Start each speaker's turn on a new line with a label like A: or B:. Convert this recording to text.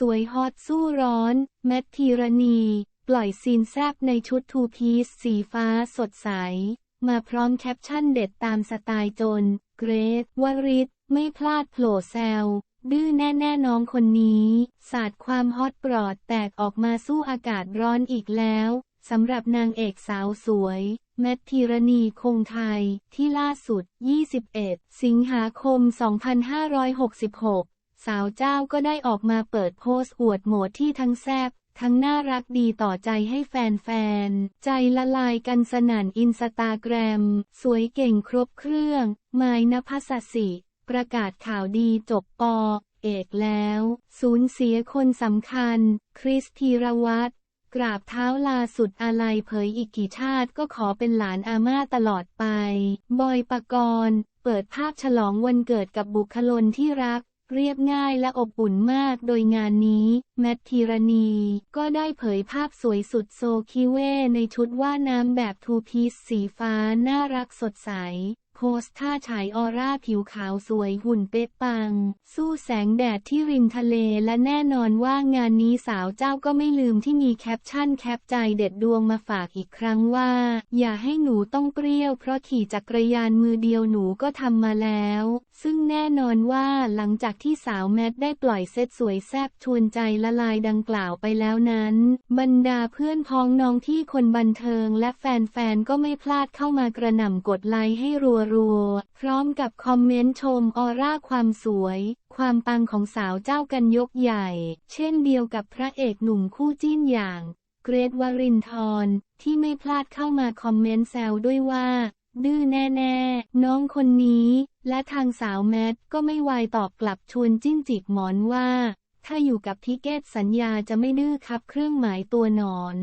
A: สวยฮอตสู้ร้อน แมทธีรณี ปล่อยซีนแซบในชุดทูพีซสีฟ้าสดใส มาพร้อมแคปชั่นเด็ดตามสไตล์จน เกรทวริศไม่พลาดโผล่แซวดื้อแน่ๆน้องคนนี้ ศาสาดความฮอตปลอดแตกออกมาสู้อากาศร้อนอีกแล้วสำหรับนางเอกสาวสวย แมทธีรณีคงไทย ที่ล่าสุด 21 สิงหาคม 2566 สาวเจ้าก็ได้ออกมาเปิดโพสต์อวดโหมดที่ทั้งแซบทั้งน่ารักดีต่อใจให้แฟนๆ ใจละลายกันสนั่นอินสตาแกรม สวยเก่งครบเครื่อง ไมายนภัสสิประกาศข่าวดีจบปอ เอกแล้ว สูญเสียคนสำคัญ คริสธีรวัตรกราบเท้าลาสุดอาลัยเผยอีกกี่ชาติก็ขอเป็นหลานอาม่าตลอดไป บอยปกรณ์ เปิดภาพฉลองวันเกิดกับบุคลนที่รัก เรียบง่ายและอบอุ่นมากโดยงานนี้ แมทธีรณี ก็ได้เผยภาพสวยสุดโซคิเวในชุดว่ายน้ำแบบทูพีสสีฟ้าน่ารักสดใส โพสท่าฉายออร่าผิวขาวสวยหุ่นเป๊ะปัง สู้แสงแดดที่ริมทะเลและแน่นอนว่างานนี้สาวเจ้าก็ไม่ลืมที่มีแคปชั่นแคปใจเด็ดดวงมาฝากอีกครั้งว่า อย่าให้หนูต้องเปรี้ยวเพราะขี่จักรยานมือเดียวหนูก็ทำมาแล้ว ซึ่งแน่นอนว่าหลังจากที่สาวแมทได้ปล่อยเซตสวยแซบชวนใจละลายดังกล่าวไปแล้วนั้น บรรดาเพื่อนพ้องน้องที่คนบันเทิงและแฟนๆก็ไม่พลาดเข้ามากระหน่ำกดไลค์ให้รัวๆ พร้อมกับคอมเมนต์ชมออร่าความสวย ความปังของสาวเจ้ากันยกใหญ่ เช่นเดียวกับพระเอกหนุ่มคู่จิ้นอย่าง เกรทวรินทร์ที่ไม่พลาดเข้ามาคอมเมนต์แซวด้วยว่าดื้อแน่ๆ น้องคนนี้ และทางสาวแมทก็ไม่วายตอบกลับชวนจิ้นจิกหมอนว่า ถ้าอยู่กับทิเกตสัญญาจะไม่ดื้อครับเครื่องหมายตัวหนอน